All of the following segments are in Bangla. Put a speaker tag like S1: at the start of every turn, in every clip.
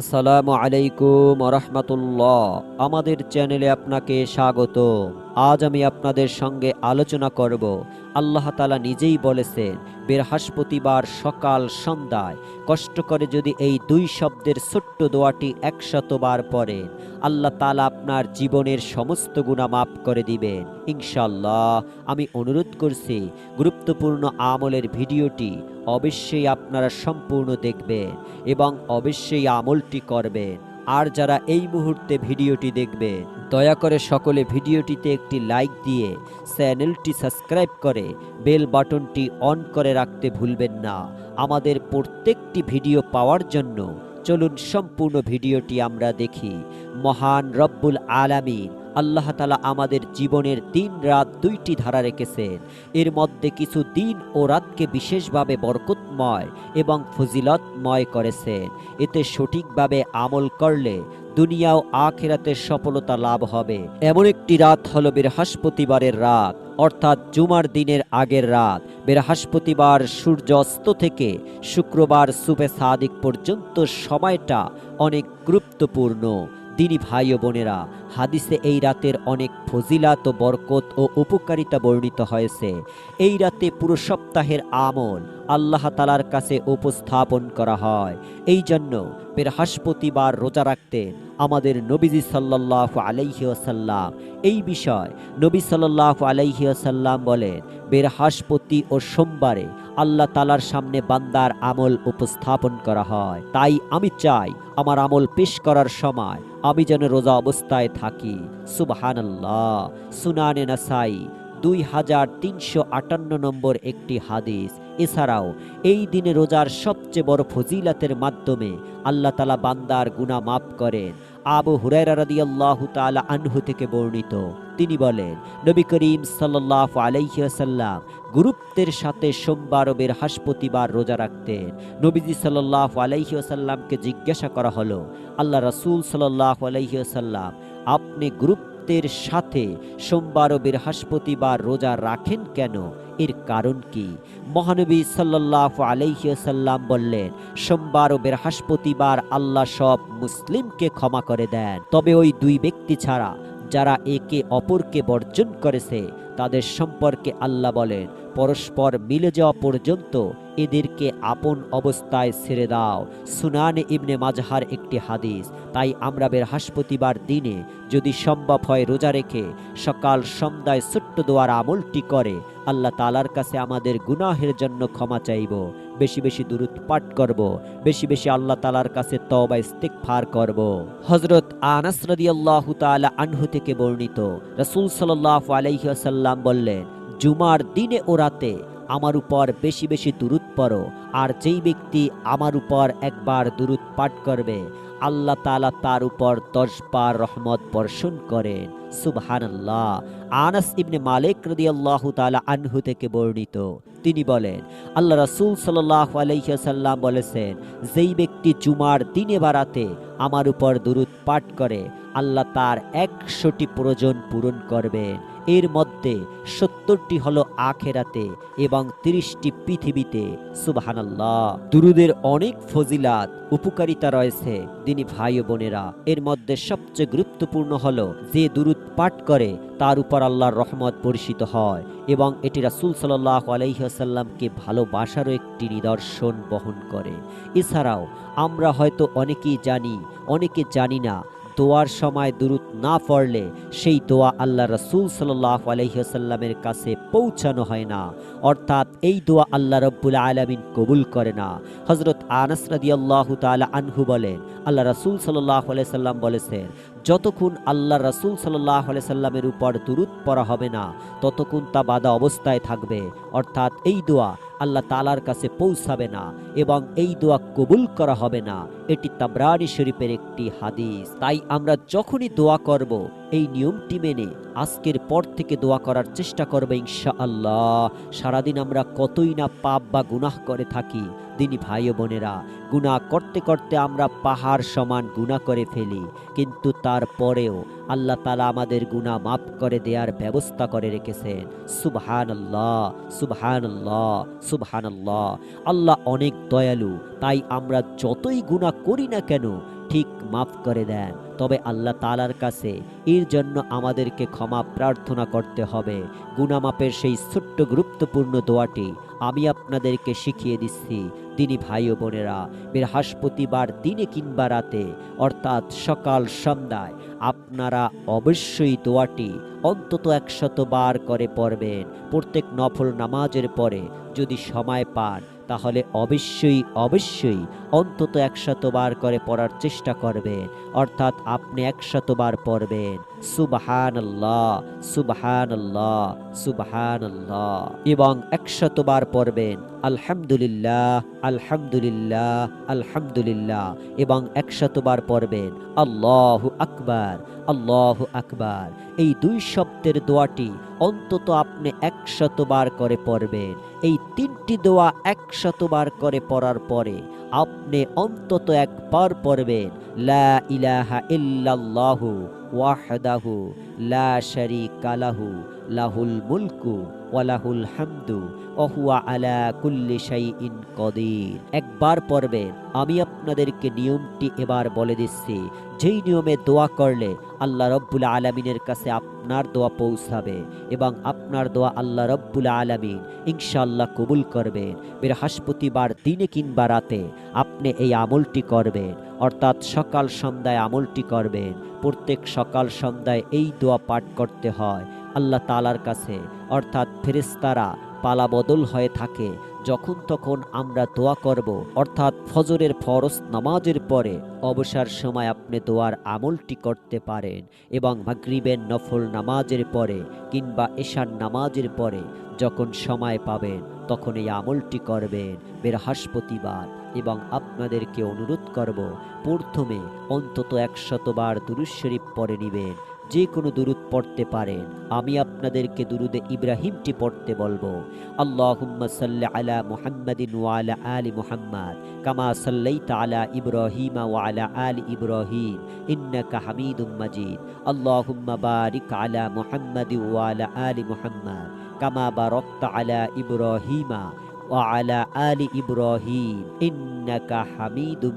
S1: আসসালামু আলাইকুম রহমতুল্লাহ। আমাদের চ্যানেলে আপনাকে স্বাগত আজ আমি আপনাদের সঙ্গে আলোচনা করব। আল্লাহ তালা নিজেই বলেছেন, বৃহস্পতিবার সকাল সন্ধ্যায় কষ্ট করে যদি এই দুই শব্দের ছোট্ট দোয়াটি একশতবার পড়েন, আল্লাহ তালা আপনার জীবনের সমস্ত গুণা মাফ করে দিবেন। ইনশাল্লাহ আমি অনুরোধ করছি, গুরুত্বপূর্ণ আমলের ভিডিওটি অবশ্যই আপনারা সম্পূর্ণ দেখবেন এবং অবশ্যই আমলটি করবেন। আর যারা এই মুহূর্তে ভিডিওটি দেখবে, দয়া করে সকলে ভিডিওটিতে একটি লাইক দিয়ে চ্যানেলটি সাবস্ক্রাইব করে বেল বাটনটি অন করে রাখতে ভুলবেন না। আমাদের প্রত্যেকটি ভিডিও পাওয়ার জন্য চলুন সম্পূর্ণ ভিডিওটি আমরা দেখি। মহান রব্বুল আলামিন আল্লাহ তালা আমাদের জীবনের দিন রাত দুইটি ধারা রেখেছেন। এর মধ্যে কিছু দিন ও রাতকে বিশেষভাবে বরকতময় এবং ফজিলতময় করেছেন। এতে সঠিকভাবে আমল করলে দুনিয়া ও আখেরাতে সফলতা লাভ হবে। এমন একটি রাত হল বৃহস্পতিবারের রাত, অর্থাৎ জুমার দিনের আগের রাত। বৃহস্পতিবার সূর্য অস্ত থেকে শুক্রবার সুবে সাদিক পর্যন্ত সময়টা অনেক গুরুত্বপূর্ণ। দিনী ভাই ও বোনেরা, হাদিসে এই রাতের অনেক ফজিলাত বরকত ও উপকারিতা বর্ণিত হয়েছে। এই রাতে পুরো সপ্তাহের আমল আল্লাহ তালার কাছে উপস্থাপন করা হয়। এই জন্য বৃহস্পতিবার রোজা রাখতেন আমাদের নবীজি সাল্লাহ আলাইহিয়াসাল্লাম এই বিষয় নবী সাল্লাহ আলাইহিয়াসাল্লাম বলেন বৃহস্পতি ও সোমবারে আল্লাহ তালার সামনে বান্দার আমল উপস্থাপন করা হয়। তাই আমি চাই আমার আমল পেশ করার সময় আমি যেন রোজা অবস্থায় থাকি। সুবহান আল্লাহ সুনানে নাসাই, দুই হাজার তিনশো আটান্ন নম্বর একটি হাদিস। এছাড়াও, এই দিনে রোজার সবচেয়ে বড় ফজিলাতের মাধ্যমে আল্লাহ তালা বান্দার গুণা মাফ করেন। আবু হুরাইরা রাদিয়াল্লাহু তাআলা আনহু থেকে বর্ণিত। তিনি বলেন, নবী করিম সাল্লাল্লাহু আলাইহি ওয়াসাল্লাম গুরুত্বের সাথে সোমবার ও বৃহস্পতিবার রোজা রাখতেন। নবীজি সাল্লাল্লাহু আলাইহি ওয়াসাল্লামকে জিজ্ঞাসা করা হলো, আল্লাহ রাসূল সাল্লাল্লাহু আলাইহি ওয়াসাল্লাম আপনি গুরুত্বের সাথে সোমবার ও বৃহস্পতিবার রোজা রাখেন কেন? এর কারণ কি? মহানবী সাল্লাল্লাহু আলাইহি ওয়াসাল্লাম বললেন, সোমবার ও বৃহস্পতিবার আল্লাহ সব মুসলিমকে ক্ষমা করে দেন। তবে ওই দুই ব্যক্তি ছাড়া যারা একে অপরকে বর্জন করেছে, তাদের সম্পর্কে আল্লাহ বলেন, পরস্পর মিলে যাওয়া পর্যন্ত এদেরকে আপন অবস্থায় ছেড়ে দাও। সুনান ইবনে মাজহার একটি হাদিস, তাই আমরা বৃহস্পতিবার দিনে যদি সম্ভব হয় রোজা রেখে সকাল সন্ধ্যায় ছোট্ট দোয়ার আমলটি করে, আল্লাহ তালার কাছে আমাদের গুনাহের জন্য ক্ষমা চাইব। বেশি বেশি দূরত পাঠ করব, বেশি বেশি আল্লাহ তালার কাছে তবা ইস্তিকফার করব। হজরত আনাস রাদিয়াল্লাহু তাআলা আনহু থেকে বর্ণিত রাসূল সাল্লাল্লাহু আলাইহি ওয়াসাল্লাম বললেন, জুমার দিনে ও রাতে আমার উপর বেশি বেশি দূরত পড়ো, আর যেই ব্যক্তি আমার উপর একবার দূরত পাঠ করবে, আল্লাহ তাআলা তার উপর দশ বার রহমত বর্ষণ করেন। সুবহানাল্লাহ। আনাস ইবনে মালিক রদিয়াল্লাহু আনহু থেকে বর্ণিত। তিনি বলেন, আল্লাহ রাসূল সাল্লাল্লাহু আলাইহি ওয়াসাল্লাম বলেছেন, যেই ব্যক্তি জুমার দিনে বারাতে আমার উপর দুরূদ পাঠ করে, আল্লাহ তার একশোটি প্রয়োজন পূরণ করবেন। এর মধ্যে সত্তরটি হলো আখেরাতে এবং তিরিশটি পৃথিবীতে, সুবাহানাল্লাহ। দুরুদের অনেক ফজিলাত, উপকারিতা রয়েছে। তিনি ভাই বোনেরা, এর মধ্যে সবচেয়ে গুরুত্বপূর্ণ হলো যে দুরুদ পাঠ করে, তার উপর আল্লাহর রহমত পরিচিত হয় এবং এটি রাসুল সাল্লাহ আলাইসাল্লামকে ভালোবাসারও একটি নিদর্শন বহন করে। এছাড়াও, আমরা হয়তো অনেকেই জানি, অনেকে জানি না দোয়ার সময় দুরুত না পড়লে সেই দোয়া আল্লাহ রসুল সাল্লাহ আলহিহাসাল্লামের কাছে পৌঁছানো হয় না। অর্থাৎ এই দোয়া আল্লাহ রব্বুল আলমিন কবুল করে না। হজরত আনাস রাদি আল্লাহ তালা আনহু বলেন, আল্লাহ রসুল সাল্লাহ সাল্লাম বলেছেন, যতক্ষণ আল্লাহ রসুল সাল্লাহ সাল্লামের উপর দুরুত পড়া হবে না, ততক্ষণ তা বাধা অবস্থায় থাকবে। অর্থাৎ এই দোয়া আল্লাহ তালার কাছে পৌঁছাবে না এবং এই দোয়া কবুল করা হবে না। এটি তাবরানি শরীফের একটি হাদিস। তাই আমরা যখনই দোয়া করব, এই নিয়মটি মেনে আজকের পর থেকে দোয়া করার চেষ্টা করবে ইনশা আল্লাহ সারাদিন আমরা কতই না পাপ বা গুনাহ করে থাকি দিনী ভাই বোনেরা গুনাহ করতে করতে আমরা পাহাড় সমান গুনাহ করে ফেলি। কিন্তু তারপরেও আল্লাহ তালা আমাদের গুনাহ মাফ করে দেওয়ার ব্যবস্থা করে রেখেছেন। সুবহান আল্লাহ সুবহান আল্লাহ সুবহান আল্লাহ আল্লাহ অনেক দয়ালু, তাই আমরা যতই গুনাহ করি না কেন, ঠিক মাফ করে দেন। তবে আল্লাহ তালার কাছে এর জন্য আমাদেরকে ক্ষমা প্রার্থনা করতে হবে। গুনামাপের সেই ছোট্ট গুরুত্বপূর্ণ দোয়াটি আমি আপনাদেরকে শিখিয়ে দিচ্ছি। দিনী ভাই ও বোনেরা, বৃহস্পতিবার দিনে কিংবা রাতে, অর্থাৎ সকাল সন্ধ্যায়, আপনারা অবশ্যই দোয়াটি অন্তত একশত বার করে পড়বেন। প্রত্যেক নফল নামাজের পরে যদি সময় পান, তাহলে অবশ্যই অবশ্যই অন্তত একশতবার করে পড়ার চেষ্টা করবেন। অর্থাৎ আপনি একশতবার পড়বেন। সুবহান আল্লাহ সুবহান আল্লাহ সুবহান আল্লাহ এবং একশতবার পড়বেন, আলহামদুলিল্লাহ আলহামদুলিল্লাহ আলহামদুলিল্লাহ। এবং একশতবার পড়বেন, আল্লাহ আকবার আল্লাহ আকবার। এই দুই শব্দের দোয়াটি অন্তত আপনি একশতবার করে পড়বেন। এই তিনটি দোয়া একশতবার করে পড়ার পরে আপনি অন্তত একবার পড়বেন, লা ইলাহা ইল্লাল্লাহু। ওয়াহদাহু, লা শারীকা লাহু, লাহুল মুলকু ওয়ালাহুল হামদু ওহুয়া আলা কুল্লি শাইইন কদির। একবার পড়বেন আমি আপনাদেরকে নিয়মটি এবার বলে দিচ্ছি, যেই নিয়মে দোয়া করলে আল্লাহ রব্বুল আলমিনের কাছে আপনার দোয়া পৌঁছাবে এবং আপনার দোয়া আল্লাহ রব্বুল আলমিন ইনশাল্লাহ কবুল করবেন বৃহস্পতিবার দিনে কিংবা রাতে আপনি এই আমলটি করবেন। অর্থাৎ সকাল সন্ধ্যায় আমলটি করবেন। প্রত্যেক সকাল সন্ধ্যায় এই দোয়া পাঠ করতে হয় আল্লাহ তালার কাছে। অর্থাৎ ফেরেস্তারা পালা বদল হয়ে থাকে। যখন তখন আমরা দোয়া করব। অর্থাৎ ফজরের ফরজ নামাজের পরে অবসর সময় আপনি দোয়ার আমলটি করতে পারেন এবং মাগরিবের নফল নামাজের পরে কিংবা এশার নামাজের পরে যখন সময় পাবেন তখন এই আমলটি করবেন। বৃহস্পতিবার এবং আপনাদেরকে অনুরোধ করব, প্রথমে অন্তত একশতবার দুরুজ শরীফ পরে নিবেন যে কোনো দুরুদ পড়তে পারেন। আমি আপনাদেরকে দুরুদে ইব্রাহিমটি পড়তে বলব। আল্লাহুম্মা সাল্লি আলা মুহাম্মাদিন ওয়া আলা আলি মুহাম্মাদ, কামা সাল্লাইতা আলা ইব্রাহিমা ওয়া আলা আলি ইব্রাহিম, ইন্নাকা হামিদুম মাজিদ। আল্লাহুম্মা বারিক আলা মুহাম্মাদি ওয়া আলা আলি মুহাম্মাদ, কামা বারাকতা আলা ইব্রাহিমা ওয়ালা আলি ইব্রাহিম, ইন্নাকা হামিদুম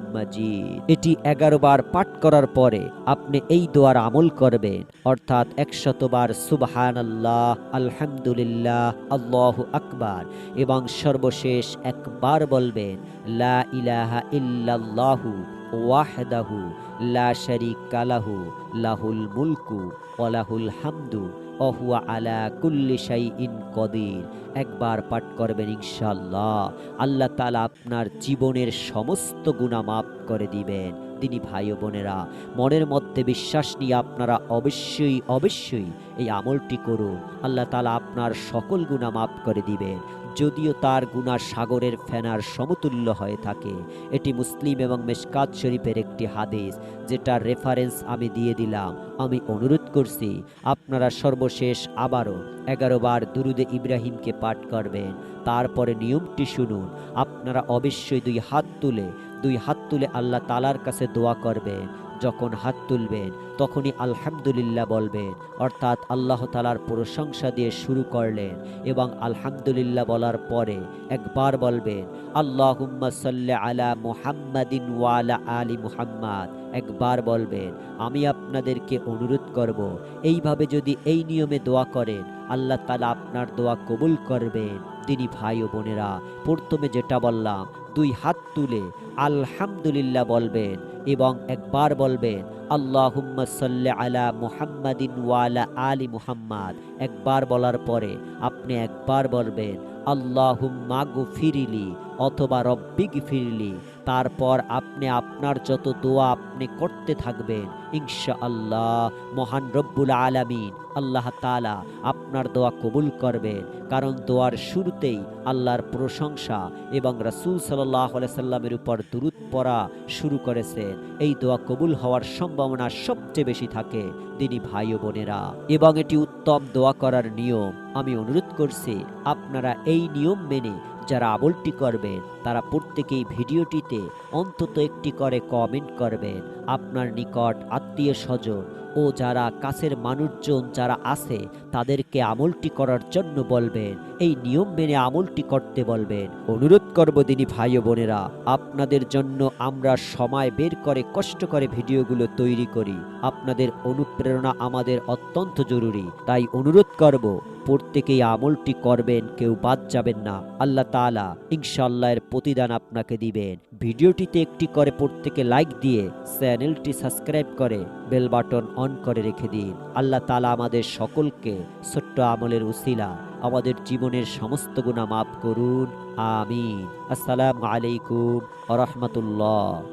S1: এটি এগারো বার পাঠ করার পরে আপনি এই দোয়ার আমল করবেন। অর্থাৎ একশতবার সুবহান আল্লাহ আলহামদুলিল্লাহ, আল্লাহু আকবার। এবং সর্বশেষ একবার বলবেন, লা ইলাহা ইল্লাল্লাহু ওয়াহদাহু, লা শারীকা লাহু, লাহুল মুলকু ওয়া হামদু। অহুয়া আলা কুল্লি সাই ইন কদির। একবার পাঠ করবেন ইনশাল্লাহ আল্লাহ তালা আপনার জীবনের সমস্ত গুণা মাফ করে দিবেন। তিনি ভাই বোনেরা, মনের মধ্যে বিশ্বাস নিয়ে আপনারা অবশ্যই অবশ্যই এই আমলটি করুন। আল্লাহ তালা আপনার সকল গুণা মাফ করে দিবেন। যদিও তার গুণা সাগরের ফেনার সমতুল্য হয়ে থাকে, এটি মুসলিম এবং মেশকাত শরীফের একটি হাদিস যেটার রেফারেন্স আমি দিয়ে দিলাম। আমি অনুরোধ করছি, আপনারা সর্বশেষ আবারও এগারো বার দুরুদে ইব্রাহিমকে পাঠ করবেন। তারপরে নিয়মটি শুনুন, আপনারা অবশ্যই দুই হাত তুলে, দুই হাত তুলে আল্লাহ তালার কাছে দোয়া করবেন। যখন হাত তুলবেন, তখনই আলহামদুলিল্লাহ বলবেন। অর্থাৎ আল্লাহ তালার প্রশংসা দিয়ে শুরু করলেন এবং আলহামদুলিল্লাহ বলার পরে একবার বলবেন আল্লাহ সাল্লি আলা মুহাম্মাদিন ওয়ালা আলী মুহাম্মাদ। একবার বলবেন, আমি আপনাদেরকে অনুরোধ করব, এইভাবে যদি এই নিয়মে দোয়া করেন, আল্লাহ তালা আপনার দোয়া কবুল করবেন। তিনি ভাই ও বোনেরা, প্রথমে যেটা বললাম দুই হাত তুলে আলহামদুলিল্লাহ বলবেন এবং একবার বলবেন আল্লাহ সাল্লি আলা মুহাম্মাদিন ওয়ালা আলী মুহাম্মাদ। একবার বলার পরে আপনি একবার বলবেন আল্লাহ মাগু গুফিরিলি অথবা রব্বিগ ফিরলি তারপর আপনি আপনার যত দোয়া আপনি করতে থাকবেন ইনশা আল্লাহ মহান রব্বুল আলামিন আল্লাহ তালা আপনার দোয়া কবুল করবেন। কারণ দোয়ার শুরুতেই আল্লাহর প্রশংসা এবং রাসূল সাল্লাহ সাল্লামের উপর দুরুদ পড়া শুরু করেছেন। এই দোয়া কবুল হওয়ার সম্ভাবনা সবচেয়ে বেশি থাকে তিনি ভাই বোনেরা। এবং এটি উত্তম দোয়া করার নিয়ম। আমি অনুরোধ করছি, আপনারা এই নিয়ম মেনে যারা আমলটি করবেন, তারা প্রত্যেকেই ভিডিওটিতে অন্তত একটি করে কমেন্ট করবেন। আপনার নিকট আত্মীয় স্বজন ও যারা কাছের মানুষজন যারা আছে, তাদেরকে আমলটি করার জন্য বলবেন, এই নিয়ম মেনে আমলটি করতে বলবেন। অনুরোধ করব দিনই ভাই বোনেরা, আপনাদের জন্য আমরা সময় বের করে কষ্ট করে ভিডিওগুলো তৈরি করি। আপনাদের অনুপ্রেরণা আমাদের অত্যন্ত জরুরি। তাই অনুরোধ করব প্রত্যেকেই আমলটি করবেন, কেউ বাদ যাবেন না। আল্লাহ তাআলা ইনশাআল্লাহ এর প্রতিদান আপনাকে দিবেন। ভিডিওটিতে একটি করে প্রত্যেকে লাইক দিয়ে চ্যানেলটি সাবস্ক্রাইব করে বেল বাটন অন করে রেখে দিন। আল্লাহ তালা আমাদের সকলকে ছোট্ট আমলের উসিলা আমাদের জীবনের সমস্ত গুণা মাফ করুন। আমিন। আসসালামু আলাইকুম আ রহমতুল্লাহ।